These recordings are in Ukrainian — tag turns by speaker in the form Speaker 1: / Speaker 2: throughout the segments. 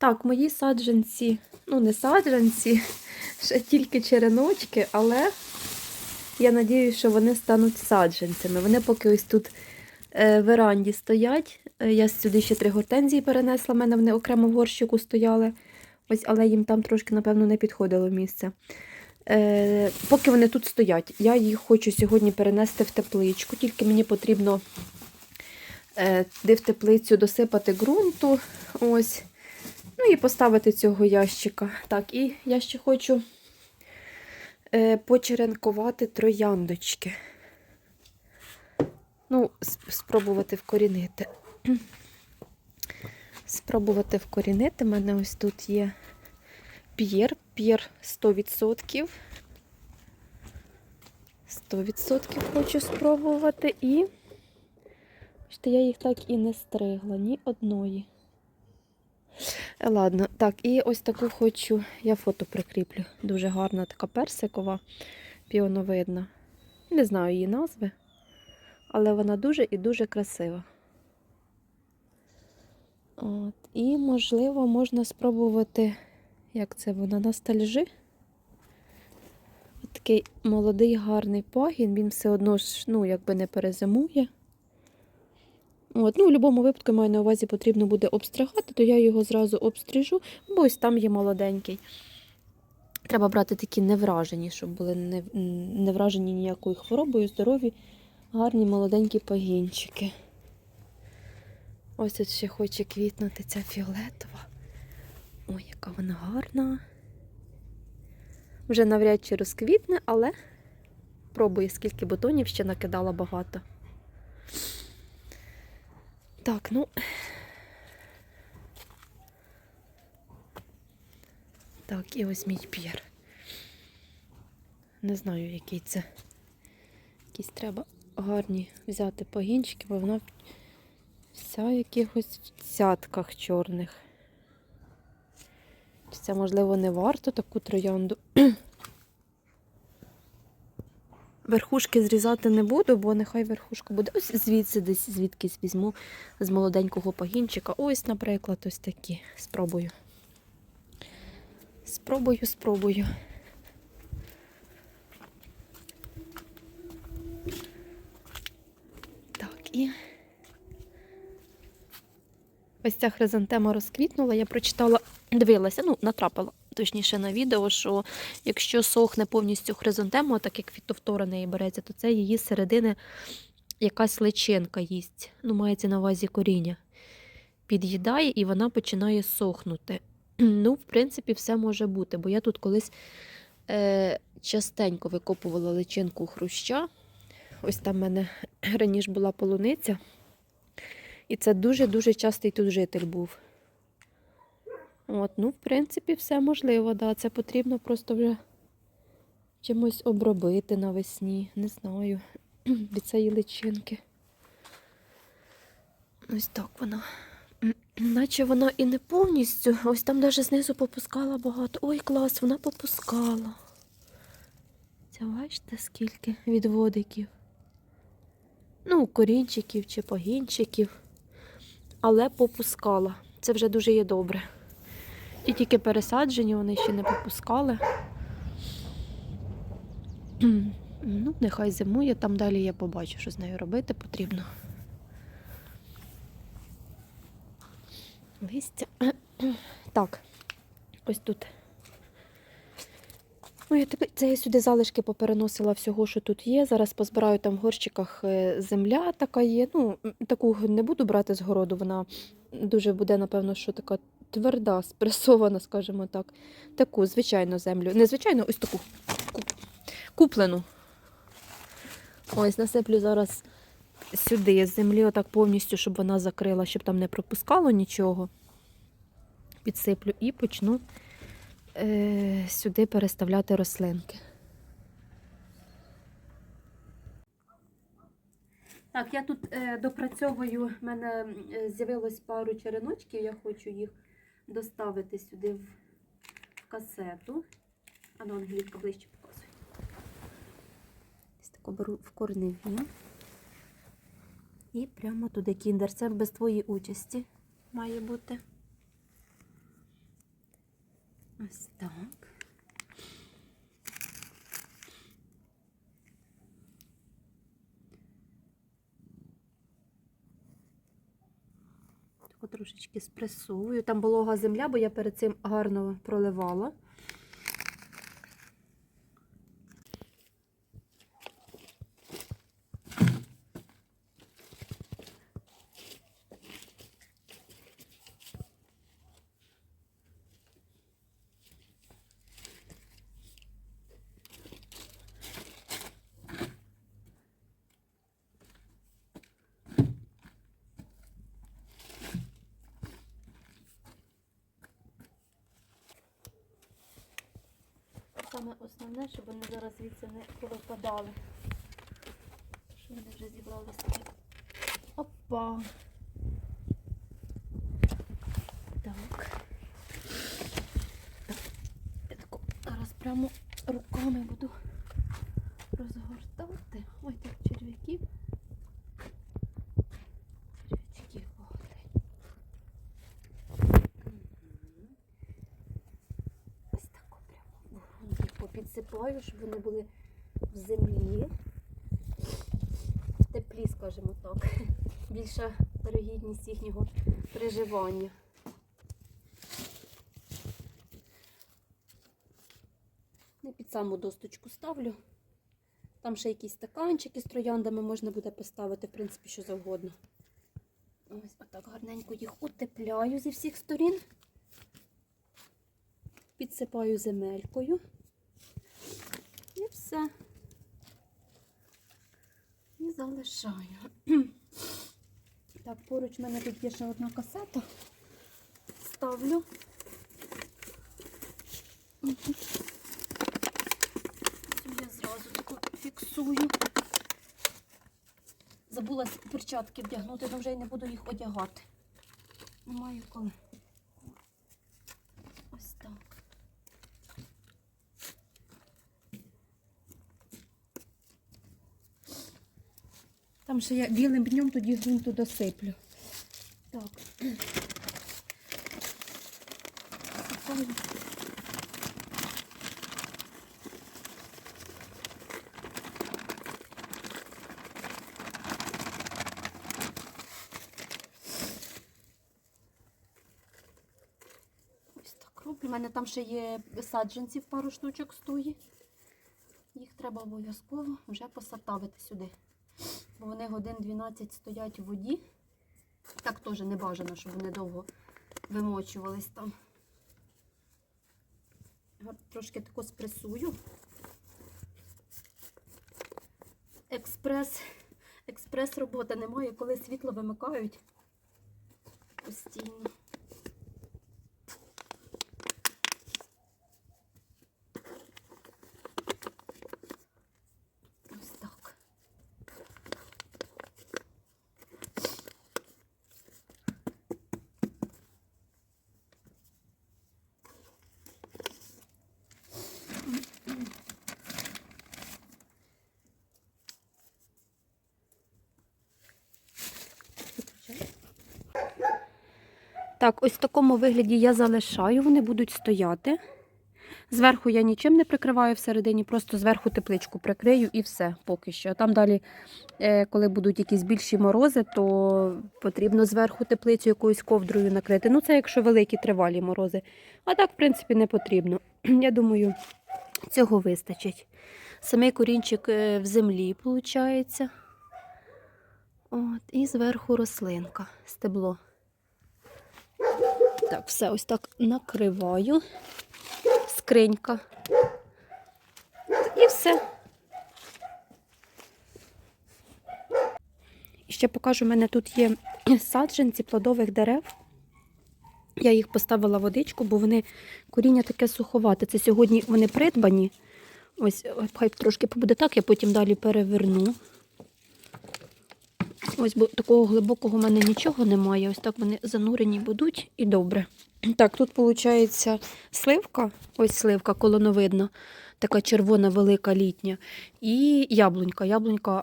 Speaker 1: Так, мої саджанці, ну не саджанці, ще тільки череночки, але я надіюся, що вони стануть саджанцями. Вони поки ось тут е, в веранді стоять. Е, Я сюди ще три гортензії перенесла, в мене вони окремо в горщику стояли. Ось, але їм там трошки, напевно, не підходило місце. Е, поки вони тут стоять, я їх хочу сьогодні перенести в тепличку, тільки мені потрібно е, в теплицю досипати ґрунту. Ось. Ну і поставити цього ящика. Так, і я ще хочу е, почеренкувати трояндочки. Ну, спробувати вкорінити. Спробувати вкорінити. У мене ось тут є п'єр. П'єр 100%. 100% хочу спробувати. І бачите, я їх так і не стригла, ні одної. Ладно, так, і ось таку хочу, я фото прикріплю. Дуже гарна така персикова, піоновидна. Не знаю її назви, але вона дуже і дуже красива. От. І, можливо, можна спробувати, як це вона, ностальжи. Такий молодий гарний пагін, він все одно ж, ну, якби не перезимує. От, ну, в будь-якому випадку, маю на увазі, потрібно буде обстригати, то я його зразу обстрижу, бо ось там є молоденький. Треба брати такі невражені, щоб були не, не вражені ніякою хворобою, здорові, гарні молоденькі пагінчики. Ось тут ще хоче квітнути ця фіолетова. Ой, яка вона гарна. Вже навряд чи розквітне, але пробую, скільки бутонів ще накидала багато. Так, ну. Так, і ось мій п'єр. Не знаю, який це. Якісь треба гарні взяти пагінчики, бо вона вся в якихось цятках чорних. Це, можливо, не варто таку троянду. Верхушки зрізати не буду, бо нехай верхушка буде. Ось звідси десь звідкись візьму з молоденького пагінчика. Ось, наприклад, ось такі. Спробую. Спробую, спробую. Так, і ось ця хризантема розквітнула. Я прочитала, дивилася, ну, натрапила точніше на відео, що якщо сохне повністю хризантема, так як фітофтора неї береться, то це її середини якась личинка їсть. Ну, мається на увазі коріння. Під'їдає і вона починає сохнути. Ну, в принципі, все може бути, бо я тут колись е, частенько викопувала личинку хруща. Ось там в мене раніше була полуниця. І це дуже-дуже частий тут житель був. От, ну, в принципі, все можливо, да. Це потрібно просто вже чимось обробити навесні. Не знаю. Від цієї личинки. Ось так вона. Наче вона і не повністю. Ось там навіть знизу попускала багато. Ой, клас, вона попускала. Це бачите, скільки відводиків. Ну, корінчиків чи пагінчиків. Але попускала. Це вже дуже є добре. Ті тільки пересаджені, вони ще не попускали. Ну, нехай зимує, там далі я побачу, що з нею робити потрібно. Листя. Так, ось тут. Ну, я тепер це я сюди залишки попереносила всього, що тут є. Зараз позбираю там в горщиках е, земля така є. Ну, таку не буду брати з городу, вона дуже буде, напевно, що така тверда, спресована, скажімо так. Таку звичайну землю. Не звичайну, ось таку куплену. Ось насиплю зараз сюди землі, отак повністю, щоб вона закрила, щоб там не пропускало нічого. Підсиплю і почну е, сюди переставляти рослинки. Так, я тут е, допрацьовую, в мене е, з'явилось пару череночків, я хочу їх доставити сюди в касету. А ну, англійка ближче показує. Ось таку беру в корневі. І прямо туди кіндер. Це без твоєї участі має бути.
Speaker 2: Ось так.
Speaker 1: Тако трошечки спресовую. Там волога земля, бо я перед цим гарно проливала. Саме основне, щоб вони зараз звідси не повипадали. Що вони вже зібралися. Опа. Так. Так. Я тако зараз прямо руками буду розгортати. Ой, так черв'яків. Черв'ячків багато. Ось так прямо їх попідсипаю, щоб вони були в землі. В теплі, скажімо так. Більша вирогідність їхнього приживання. Не під саму досточку ставлю. Там ще якісь стаканчики з трояндами можна буде поставити, в принципі, що завгодно. Ось отак гарненько їх утепляю зі всіх сторін підсипаю земелькою. Все. І залишаю. Так, поруч в мене тут є ще одна касета. Ставлю. Я зразу таку фіксую. Забула перчатки вдягнути, але вже й не буду їх одягати. Немає коли. Ось так. Там ще я білим днем тоді ґрунту досиплю. Так. У мене там ще є саджанців пару штучок стоїть. Їх треба обов'язково вже посатавити сюди. Бо вони годин 12 стоять у воді. Так теж не бажано, щоб вони довго вимочувались там. Трошки тако спресую. Експрес, експрес робота немає, коли світло вимикають постійно. Ось так. Так, ось в такому вигляді я залишаю, вони будуть стояти. Зверху я нічим не прикриваю всередині, просто зверху тепличку прикрию і все поки що. Там далі, е, коли будуть якісь більші морози, то потрібно зверху теплицю якоюсь ковдрою накрити. Ну, це якщо великі тривалі морози. А так, в принципі, не потрібно. Я думаю, цього вистачить. Самий корінчик е, в землі, виходить. От, і зверху рослинка, стебло. Так, все ось так накриваю. Скринька. І все. І ще покажу, у мене тут є саджанці плодових дерев. Я їх поставила в водичку, бо вони коріння таке суховате. Це сьогодні вони придбані. Ось, хай трошки побуде так, я потім далі переверну. Ось, бо такого глибокого в мене нічого немає. Ось так вони занурені будуть і добре. Так, тут виходить сливка, ось сливка колоновидна, така червона, велика літня. І яблунька. Яблунька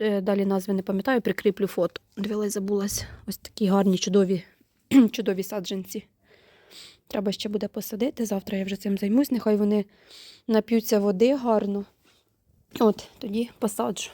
Speaker 1: е, Далі назви не пам'ятаю, прикріплю фото. Дивилась, забулась. Ось такі гарні, чудові, чудові саджанці. Треба ще буде посадити. Завтра я вже цим займусь. Нехай вони нап'ються води гарно. От, тоді посаджу.